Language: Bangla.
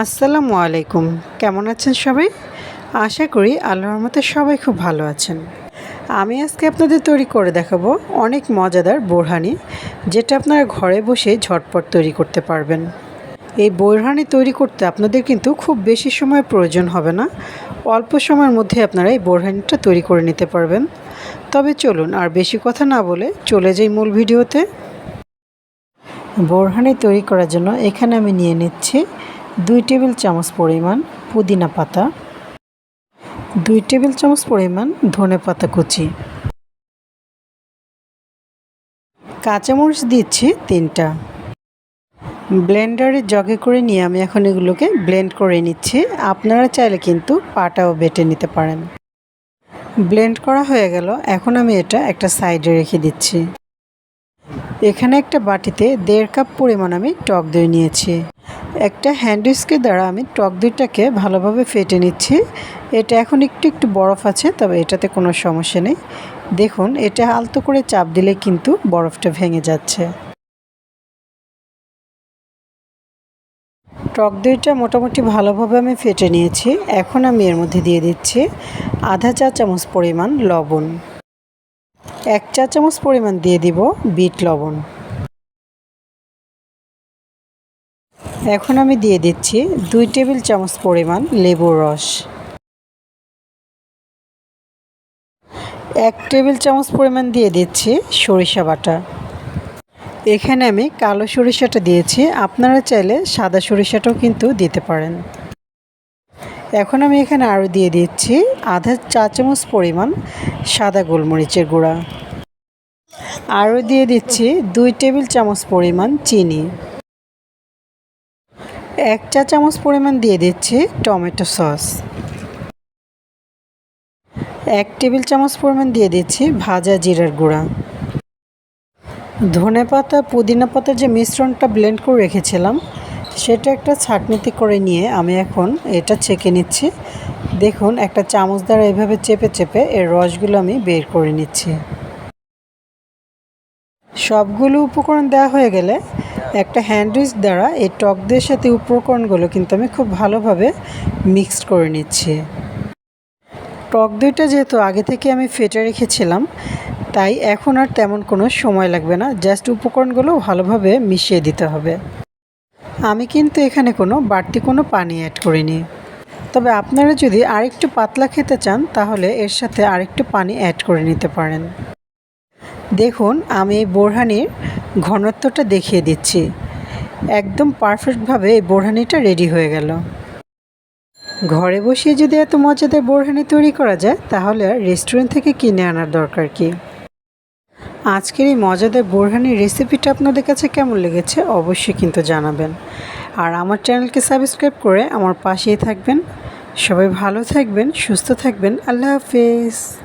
আসসালামু আলাইকুম। কেমন আছেন সবাই? আশা করি আল্লাহর মতে সবাই খুব ভালো আছেন। আমি আজকে আপনাদের তৈরি করে দেখাবো অনেক মজাদার বোরহানি, যেটা আপনারা ঘরে বসে ঝটপট তৈরি করতে পারবেন। এই বোরহানি তৈরি করতে আপনাদের কিন্তু খুব বেশি সময় প্রয়োজন হবে না। অল্প সময়ের মধ্যে আপনারা এই বোরহানিটা তৈরি করে নিতে পারবেন। তবে চলুন, আর বেশি কথা না বলে চলে যাই মূল ভিডিওতে। বোরহানি তৈরি করার জন্য এখানে আমি নিয়ে নিচ্ছি দুই টেবিল চামচ পরিমাণ পুদিনা পাতা, দুই টেবিল চামচ পরিমাণ ধনে পাতা কুচি। কাঁচামরিচ দিচ্ছি তিনটা। ব্লেন্ডারে জগে করে নিয়ে আমি এখন এগুলোকে ব্লেন্ড করে নিচ্ছি। আপনারা চাইলে কিন্তু পাটাও বেটে নিতে পারেন। ব্লেন্ড করা হয়ে গেল। এখন আমি এটা একটা সাইডে রেখে দিচ্ছি। এখানে একটা বাটিতে দেড় কাপ পরিমাণ আমি টক দই নিয়েছি। একটা হ্যান্ড উইস্কের দ্বারা আমি টক দইটাকে ভালোভাবে ফেটে নিচ্ছি। এটা এখন একটু একটু বরফ আছে, তবে এটাতে কোনো সমস্যা নেই। দেখুন, এটা আলতো করে চাপ দিলে কিন্তু বরফটা ভেঙে যাচ্ছে। টক দইটা মোটামুটি ভালোভাবে আমি ফেটে নিয়েছি। এখন আমি এর মধ্যে দিয়ে দিচ্ছি আধা চা চামচ পরিমাণ লবণ। এক চা চামচ পরিমাণ দিয়ে দিব বিট লবণ। এখন আমি দিয়ে দিচ্ছি দুই টেবিল চামচ পরিমাণ লেবুর রস। এক টেবিল চামচ পরিমাণ দিয়ে দিচ্ছি সরিষা বাটা। এখানে আমি কালো সরিষাটা দিয়েছি, আপনারা চাইলে সাদা সরিষাটাও কিন্তু দিতে পারেন। এখন আমি এখানে আরও দিয়ে দিচ্ছি আধা চা চামচ পরিমাণ সাদা গোলমরিচের গুঁড়া। আরও দিয়ে দিচ্ছি দুই টেবিল চামচ পরিমাণ চিনি। এক চা চামচ পরিমাণ দিয়ে দিচ্ছি টমেটো সস। এক টেবিল চামচ পরিমাণ দিয়ে দিচ্ছি ভাজা জিরার গুঁড়া। ধনে পাতা, পুদিনা পাতার যে মিশ্রণটা ব্লেন্ড করে রেখেছিলাম, সেটা একটা ছাঁকনিতে করে নিয়ে আমি এখন এটা ছেঁকে নিচ্ছি। দেখুন, একটা চামচ দ্বারা এভাবে চেপে চেপে এর রসগুলো আমি বের করে নিচ্ছি। সবগুলো উপকরণ দেওয়া হয়ে গেলে একটা হ্যান্ডউইচ দ্বারা এই টক দইয়ের সাথে উপকরণগুলো কিন্তু আমি খুব ভালোভাবে মিক্সড করে নিচ্ছি। টক দইটা যেহেতু আগে থেকে আমি ফেটে রেখেছিলাম, তাই এখন আর তেমন কোনো সময় লাগবে না জাস্ট উপকরণগুলো ভালোভাবে মিশিয়ে দিতে হবে। আমি কিন্তু এখানে কোনো বাড়তি কোনো পানি অ্যাড করিনি। তবে আপনারা যদি আরেকটু পাতলা খেতে চান, তাহলে এর সাথে আরেকটু পানি অ্যাড করে নিতে পারেন। দেখুন, আমি এই বোরহানির ঘনত্বটা দেখিয়ে দিচ্ছি। একদম পারফেক্টভাবে এই বোরহানিটা রেডি হয়ে গেল। ঘরে বসিয়ে যদি এত মজাদার বোরহানি তৈরি করা যায়, তাহলে রেস্টুরেন্ট থেকে কিনে আনার দরকার কি? আজকের এই মজাদার বোরহানির রেসিপিটা আপনাদের কাছে কেমন লেগেছে অবশ্যই কিন্তু জানাবেন। আর আমার চ্যানেলকে সাবস্ক্রাইব করে আমার পাশেই থাকবেন। সবাই ভালো থাকবেন, সুস্থ থাকবেন। আল্লাহ হাফেজ।